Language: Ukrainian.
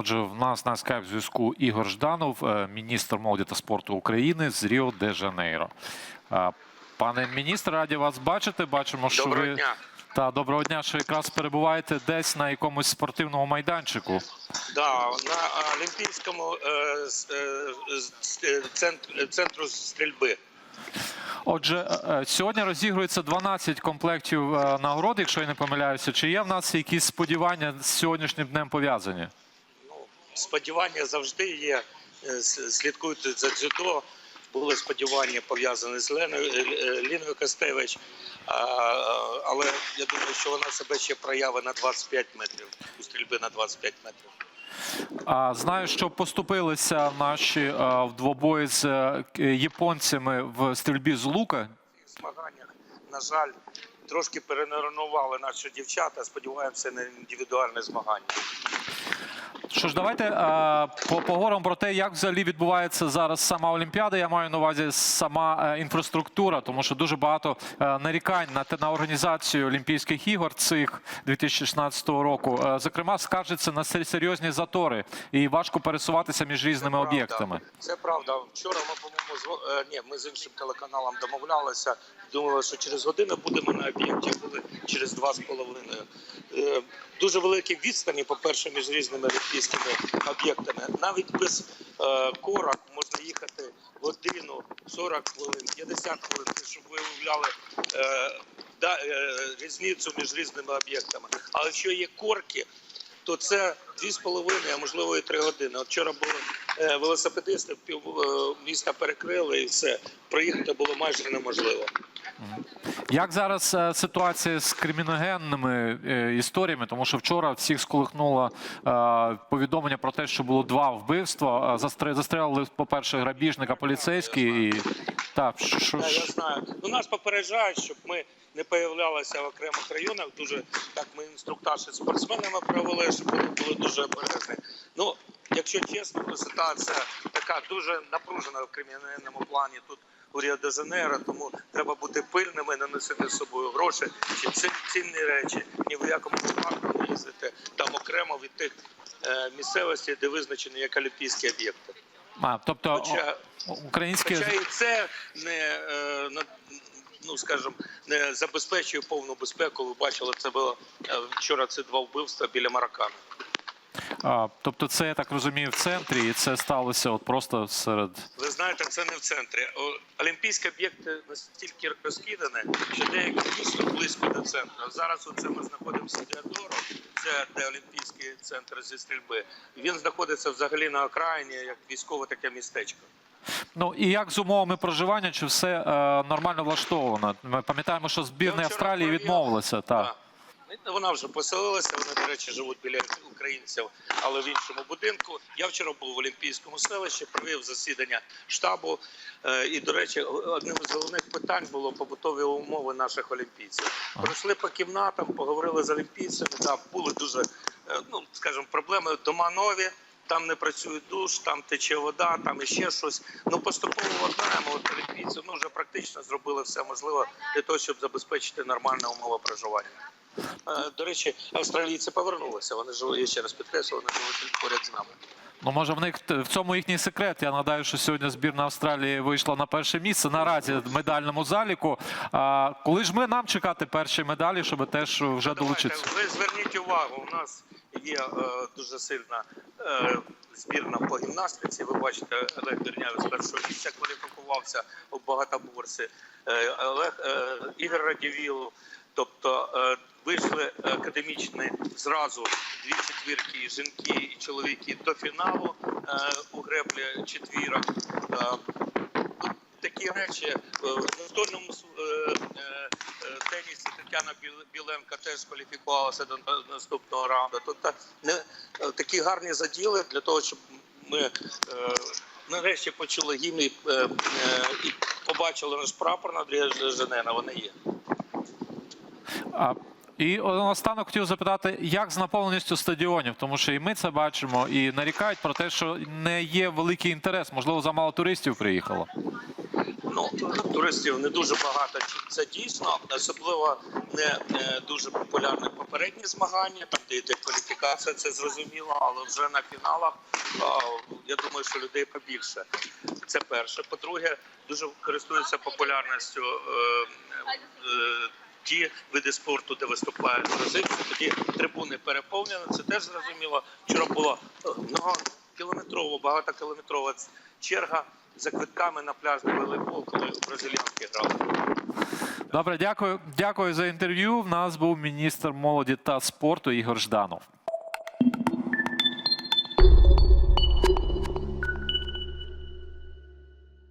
Отже, в нас на скайп зв'язку Ігор Жданов, е, міністр молоді та спорту України з Ріо де Жанейро. Е, Пане міністр, раді вас бачити. Бачимо, що Доброго ви дня. та доброго дня, що якраз перебуваєте десь на якомусь спортивному майданчику. Да, на Олімпійському е, е, центру стрільби. Отже, сьогодні розігрується 12 комплектів нагород, якщо я не помиляюся. Чи є в нас якісь сподівання з сьогоднішнім днем пов'язані? Сподівання завжди є. Е, с- Слідкуйте за дзюдо. Були сподівання пов'язані з Леною е, е, Ліною Костевич. А, але я думаю, що вона себе ще проявить на 25 метрів. У стрільби на 25 метрів. Знаю, що поступилися наші в двобої з японцями в стрільбі з лука. В змаганнях, на жаль, трошки перенервували наші дівчата. Сподіваємося на індивідуальне змагання. Що ж, давайте е, по- поговоримо про те, як взагалі відбувається зараз сама Олімпіада. Я маю на увазі сама е, інфраструктура, тому що дуже багато е, нарікань на на організацію Олімпійських ігор цих 2016 року. Е, Зокрема, скаржиться на сер- серйозні затори і важко пересуватися між різними об'єктами. Це правда. Вчора ми, по-моєму, е, ні, ми з іншим телеканалом домовлялися. Думали, що через годину будемо на об'єкті, були через два з половиною. Дуже великі відстані, по-перше, між різними олімпійськими об'єктами. Навіть без е, корок можна їхати годину, 40 хвилин, 50 хвилин, щоб ви уявляли е, да, е, різницю між різними об'єктами. Але якщо є корки, то це дві з половиною, а можливо і три години. От вчора були е, велосипедисти, пів е, міста перекрили і все. Проїхати було майже неможливо. Як зараз е, ситуація з криміногенними е, історіями? Тому що вчора всіх сколихнуло е, повідомлення про те, що було два вбивства. Застр- Застрелили, по-перше, грабіжника поліцейський і так, що ж. я знаю. Ну нас попереджають, щоб ми не появлялися в окремих районах. Дуже так ми інструктаж із спортсменами провели, щоб вони були дуже обережні. Ну, якщо чесно, то ситуація така дуже напружена в кримінальному плані тут. У Ріо де Жанейро, тому треба бути пильними, не носити з собою гроші чи цін- цінні речі. Ні в якому випадку не їздити там окремо від тих е, місцевостей, де визначені як олімпійські об'єкти. А, тобто Хоча українські Хоча і це не е, на- ну скажімо, не забезпечує повну безпеку. Ви бачили, це було е, вчора. Це два вбивства біля Маракана. А, тобто, це я так розумію в центрі, і це сталося от просто серед. Ви знаєте, це не в центрі. Олімпійські об'єкти настільки розкидані, що деякі дійсно близько до центру. Зараз оце ми знаходимося Деодоро, це де Олімпійський центр зі стрільби. Він знаходиться взагалі на окраїні, як військове таке містечко. Ну і як з умовами проживання, чи все е, нормально влаштовано? Ми пам'ятаємо, що збірна Австралії відмовилася. Так. Ну, Вона вже поселилася, вони, до речі, живуть біля українців, але в іншому будинку. Я вчора був в Олімпійському селищі, провів засідання штабу. Е, І, до речі, одним з головних питань було побутові умови наших олімпійців. Пройшли по кімнатам, поговорили з олімпійцями. Да, були дуже, е, ну скажімо, проблеми дома нові. Там не працює душ, там тече вода, там іще щось. Ну поступово ладнаємо. От олімпійці ну вже практично зробили все можливе для того, щоб забезпечити нормальні умови проживання. До речі, австралійці повернулися. Вони живуть, я ще раз підкреслю, вони живуть поряд з нами. Ну, може, в них в цьому їхній секрет. Я нагадаю, що сьогодні збірна Австралії вийшла на перше місце наразі в медальному заліку. А коли ж ми нам чекати перші медалі, щоб теж вже долучитися? Ви зверніть увагу, у нас є е, дуже сильна е, збірна по гімнастиці. Ви бачите, Олег Дернявий з першого місця кваліфікувався у багатоборці. Е, Олег е, Ігор Радівілов. Тобто е, вийшли академічні зразу дві четвірки, і жінки і чоловіки до фіналу е, у греблі четвірок. Е, такі речі Е, в настольному тенісі Тетяна Біленка теж кваліфікувалася до наступного раунду. Тобто не такі гарні заділи для того, щоб ми нарешті почули гімн і, і побачили наш прапор на Женена. Вони є. А, і останок хотів запитати, як з наповненістю стадіонів, тому що і ми це бачимо, і нарікають про те, що не є великий інтерес. Можливо, замало туристів приїхало. Ну туристів не дуже багато. Це дійсно особливо не дуже популярні попередні змагання, там де йде кваліфікація. це зрозуміло, але вже на фіналах я думаю, що людей побільше. Це перше. По-друге, дуже користуються популярністю е, е, ті види спорту, де виступають бразильці. Тоді трибуни переповнені. Це теж зрозуміло. Вчора була е, многокілометрова, багатокілометрова черга за квитками на пляжний волейбол, коли бразильянки грали. Добре, дякую. Дякую за інтерв'ю. В нас був міністр молоді та спорту Ігор Жданов.